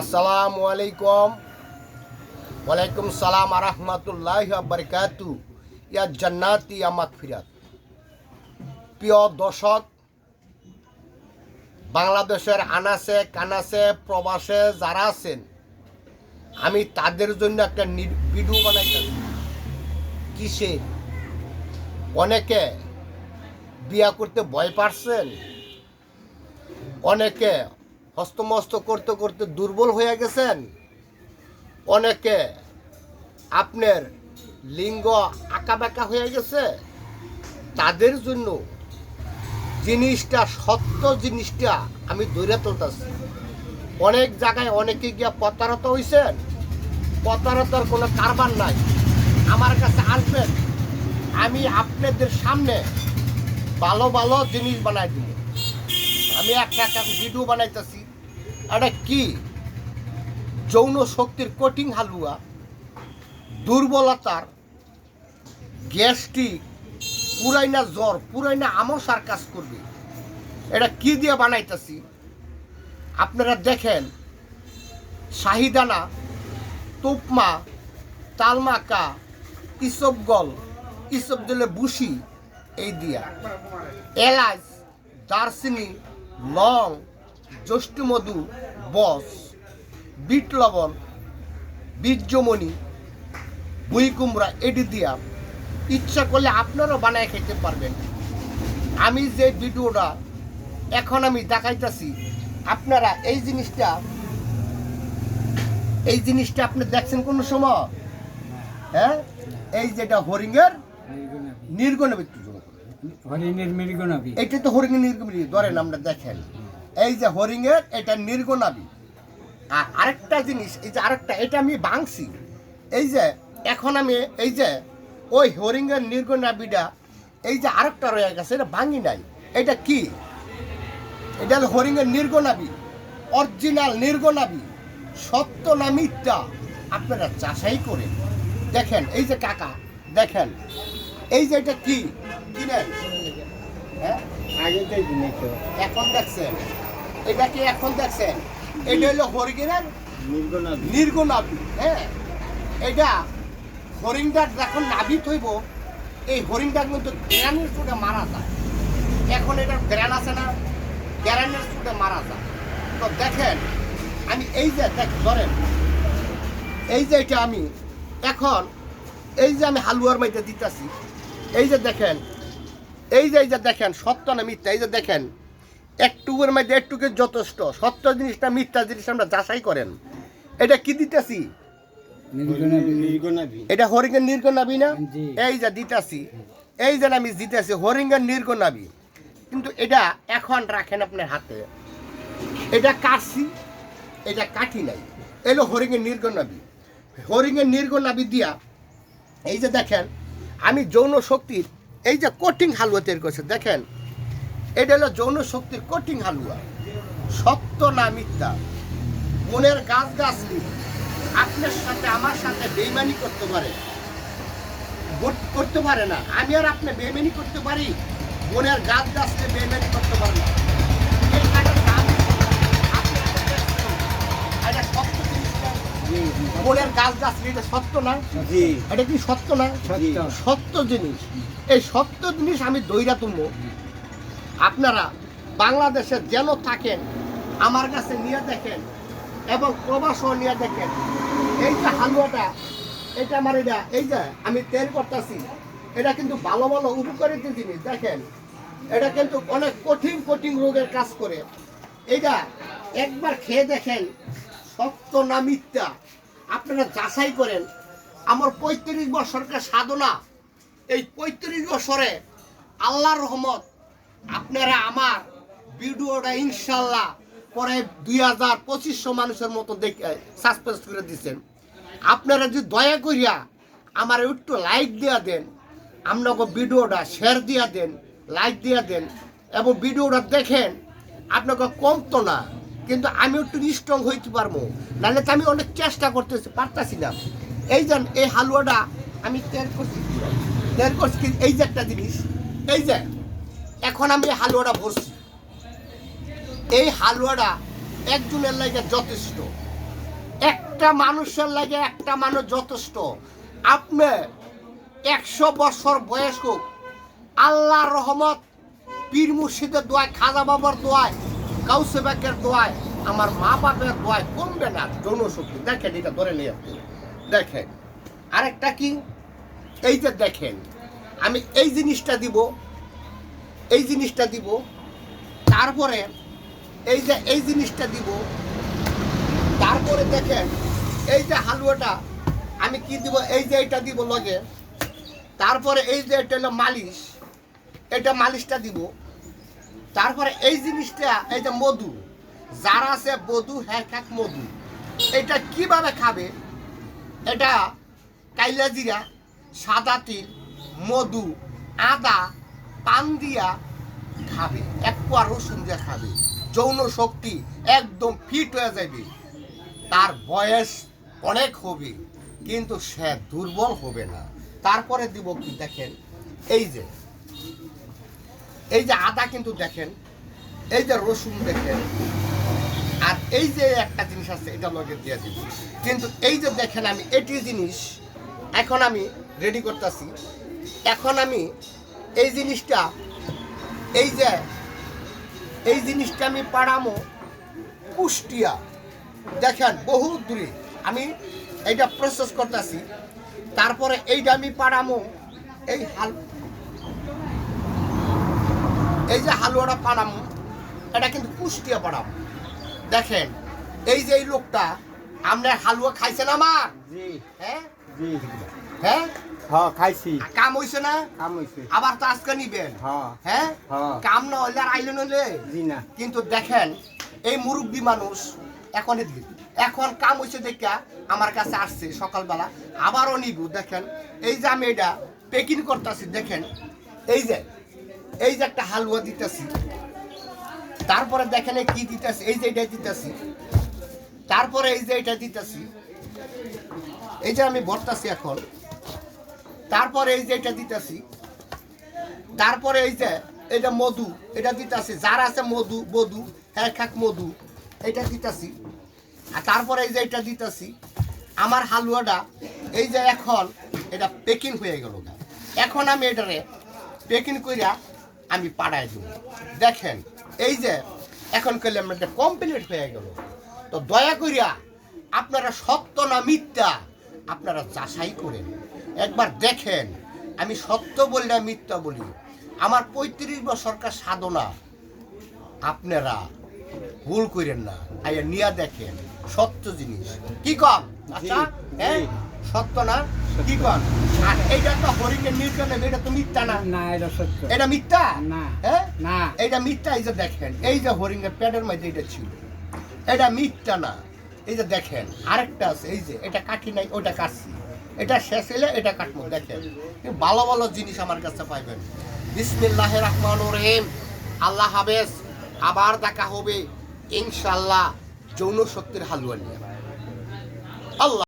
আসসালামু আলাইকুম ওয়ালাইকুম সালাম আরহামতুল্লাহ বারকাতু ইয়া জান্নাতি আমাক ফিরাত প্রিয় দর্শক, বাংলাদেশের আনাসে কানাসে প্রবাসে যারা আছেন, আমি তাদের জন্য একটা ভিডিও বানাইতেছি। কিসে? অনেকে বিয়া করতে ভয় পাচ্ছেন অনেকে হস্তমস্ত করতে করতে দুর্বল হয়ে গেছেন? অনেকে আপনার লিঙ্গ আঁকা বাঁকা হয়ে গেছে? তাদের জন্য জিনিসটা, সত্য জিনিসটা আমি দৈরা তুলতেছি। অনেক জায়গায় অনেকে গিয়া প্রতারত হয়েছেন প্রতারতার কোনো কারবার নাই। আমার কাছে আসবেন, আমি আপনাদের সামনে ভালো ভালো জিনিস বানাই দিব। আমি একটা একটা ভিডিও বানাইতেছি। এটা কি? যৌন শক্তির কঠিন হালুয়া, দুর্বলতার গ্যাস্ট্রিক, পুরাইনা জ্বর, পুরাইনা আমসার কাজ করবে। এটা কি দিয়ে বানাইতেছি? আপনারা দেখেন, শাহিদানা, তোপমা, তালমাকা ইসবগল ইসব দিলে বুসি এই দিয়া। এলাচ দারচিনি, লং জ্যৈষ্ঠমধু বস বিট লবণ বীর্যমণি বুই কুমড়া এটি দিয়া ইচ্ছা করলে আপনারাও বানায় খেতে পারবেন। আমি যে ভিডিওটা এখন আমি দেখাইতেছি আপনারা এই জিনিসটা এই জিনিসটা আপনি দেখছেন কোন সময়? হ্যাঁ? এই যেটা হরিঙ্গের নির্গণ হরিণের এটা তো হরিং নির্গমী ধরেন আমরা দেখেন। এই যে হরিংয়ের এটা নির্গনাবি আর আরেকটা জিনিস এই যে আরেকটা এটা আমি ভাঙছি এই যে এখন আমি এই যে ওই হরিংয়ের নির্গনাবিটা এই যে আরেকটা রয়ে গেছে এটা ভাঙি নাই। এটা কি? এটা হলো হরিংয়ের নির্গনাবি অরিজিনাল নির্গনাবি সত্য না মিথ্যা? আপনারা চাষাই করে দেখেন। এই যে কাকা দেখেন। এই যে এটা কি? কিনেন হ্যাঁ? আগে এখন দেখছেন। এটা কি এখন দেখছেন? এটা হলো হরিণের মৃগনাভি নির্গুণাবি হ্যাঁ? এটা হরিণটা যখন নাভি থইব এই হরিণটা কিন্তু গ্রানের চুটে মারা যায়। এখন এটা গ্রান আছে না? গ্রানের চুটে মারা যায়। তো দেখেন আমি এই যে দেখ ধরেন এই যে এটা আমি এখন এই যে আমি হালুয়ার মধ্যে দিতেছি এই যে দেখেন এই যে এই যে দেখেন সত্য না মিথ্যা এই যে দেখেন একটুকুর মধ্যে একটুকে যথেষ্ট। সত্য জিনিসটা মিথ্যা জিনিস আমরা যাচাই করেন। এটা কি দিতেছি? এটা হরিঙ্গের নির্গনাবি না? এই যে দিতেছি এই যে আমি দিতেছি হরিঙ্গের নির্গনাবি কিন্তু এটা এখন রাখেন আপনার হাতে। এটা কাটছি এটা কাঠি নাই। এলো হরিঙ্গের নির্গনাবি হরিঙ্গের নির্গনাবি দিয়া এই যে দেখেন আমি যৌন শক্তির এই যে কঠিন হালুয়া তৈরি করছে দেখেন এটা হলো যৌন শক্তির কঠিন হালুয়া। সত্য না মিথ্যা? বনের গাছ গাছলি আপনার সাথে আমার সাথে বেইমানি করতে পারে। করতে পারে না। আমি আর আপনি বেইমানি করতে পারি? বনের গাছ গাছকে বেইমানি করতে পারে না। বনের গাছ গাছলি এটা সত্য না। এটা কি সত্য না? সত্য। সত্য জিনিস। এই সত্য জিনিস আমি দৈরা তুলব। আপনারা বাংলাদেশে যেন থাকেন, আমার কাছে নিয়ে দেখেন এবং প্রবাসও নিয়ে দেখেন। এই যে হালুয়াটা, এটা আমার এটা, এই যে আমি তেল করতেছি, এটা কিন্তু ভালো ভালো উপকারিত জিনিস, দেখেন। এটা কিন্তু অনেক কঠিন কঠিন রোগের কাজ করে। এটা একবার খেয়ে দেখেন, সত্য না মিথ্যা, আপনারা যাচাই করেন। আমার পঁয়ত্রিশ বছরকে সাধনা, এই পঁয়ত্রিশ বছরে আল্লাহর রহমত আপনারা আমার ভিডিওটা ইনশাল্লাহ পরে দুই হাজার পঁচিশশো মানুষের মতো দেখে সাসপেন্স করে দিচ্ছেন আপনারা যদি দয়া করিয়া আমার একটু লাইক দিয়া দেন আপনাকে ভিডিওটা শেয়ার দিয়া দেন লাইক দিয়া দেন, এবং ভিডিওটা দেখেন, আপনাকে কমতো না, কিন্তু আমি একটু স্ট্রং হইতে পারব। নাহলে তো আমি অনেক চেষ্টা করতেছি, পারতাছি না। এই যে, এই হালুয়াটা আমি তেল করছি তেল করছি এই যে একটা জিনিস, এই যে এখন আমি হালুয়াটা ভরছি। এই হালুয়াটা একজনের লাগে যথেষ্ট। একটা মানুষের লাগে একটা মানুষ যথেষ্ট। আপনি একশো বছর বয়স হোক আল্লাহর রহমত, পীর মুর্শিদের দোয়ায়, খাজা বাবার দোয়ায় কাউসে বাকের দোয়ায়, আমার মা বাপের দোয়ায় কমবে না। জনশক্তি, দেখেন এটা ধরে নিয়ে আপনি দেখেন, আরেকটা কি? এই যে দেখেন, আমি এই জিনিসটা দিব এই জিনিসটা দিব, তারপরে এই যে এই জিনিসটা দিব, তারপরে দেখেন, এই যে হালুয়াটা, আমি কি দিব, এই যে এটা দিব লগে, তারপরে এই যে এটা হলো মালিশ, এটা মালিশটা দিব, তারপরে এই জিনিসটা, এই যে মধু, যারা আছে মধু হ্যাঁ খাক মধু, এটা কীভাবে খাবে? এটা কাইলা জিরা, সাদা তিল, মধু, আদা পান দিয়া খাবে, এক পোয়া রসুন দিয়ে খাবে। যৌন শক্তি একদম ফিট হয়ে যাবে তার বয়স অনেক হবে, কিন্তু সে দুর্বল হবে না। তারপরে দিব কি দেখেন, এই যে এই যে আদা কিন্তু দেখেন, এই যে রসুন দেখেন, আর এই যে একটা জিনিস আছে, এটা লগে দিয়ে দিব। কিন্তু এই যে দেখেন আমি, এটি জিনিস এখন আমি রেডি করতেছি। এখন আমি এই জিনিসটা এই যে এই জিনিসটা আমি পাড়ামো কুষ্টিয়া। দেখেন বহু দূরে। আমি এইটা প্রসেস করতেছি। তারপরে এইটা আমি পাড়ামো এই হাল এই যে হালুয়াটা পাড়ামো এটা কিন্তু কুষ্টিয়া পাড়ামো। দেখেন এই যে এই লোকটা আপনার হালুয়া খাইছেন আমার? হ্যাঁ? হ্যাঁ? হ্যাঁ খাইছি। কাম হইছে না? কাম হইছে। আবার তো আজকে নিবেন? হ্যাঁ। হ্যাঁ। কাম না হইলে আর আইলেন হইলে জি না। কিন্তু দেখেন এই মুরব্বী মানুষ এখন এখন কাম হয়েছে দেখা আমার কাছে আসছে সকালবেলা আবারও নিব দেখেন। এই যে আমি এটা পেকিং করতেছি দেখেন। এই যে এই যে একটা হালুয়া দিতেছি। তারপরে দেখেন কি দিতেছি এই যে এটা দিতেছি। তারপরে এই যে এটা দিতেছি। এই যে আমি ভরতাছি এখন। তারপরে এই যে এটা দিতেছি, তারপরে এই যে এটা মধু, এটা দিতাছি, যার আছে মধু মধু হ্যাঁ খাক মধু, এটা দিতাছি। আর তারপরে এই যে এটা দিতাছি, আমার হালুয়াটা, এই যে এখন এটা পেকিং হয়ে গেল এখন আমি এটারে পেকিং কইরা আমি পাড়ায় দেব। দেখেন, এই যে এখন করলে আমরা এটা কমপ্লিট হয়ে গেল। তো দয়া করিয়া আপনারা সত্য না মিথ্যা আপনারা যাচাই করেন। একবার দেখেন। আমি সত্য বললে মিথ্যা বলি। আমার পঁয়ত্রিশ বছরকার সাধনা? আপনারা ভুল করেন না। আইয়া নিয়া দেখেন সত্য জিনিস। কি কন? আচ্ছা হ্যাঁ? সত্য না? কি কন? আর এইটা তো হরিকের নির্জন এটা তো মিথ্যা না। না এটা সত্য। এটা মিথ্যা? না। হ্যাঁ? না। এইটা মিথ্যা এই যে দেখেন এই যে হরিণের প্যাডের মধ্যে এটা ছিল। এটা মিথ্যা না। এই যে দেখেন আরেকটা আছে এই যে এটা কাটি নাই ওটা কাটছি এটা শেষ হলে এটা কাটবো, দেখেন। ভালো ভালো জিনিস আমার কাছে পাইবেন। বিসমিল্লাহ রহমান রহিম। আল্লাহ হাফেজ। আবার দেখা হবে ইনশাল্লাহ যৌন শক্তির হালুয়া নিয়ে। আল্লাহ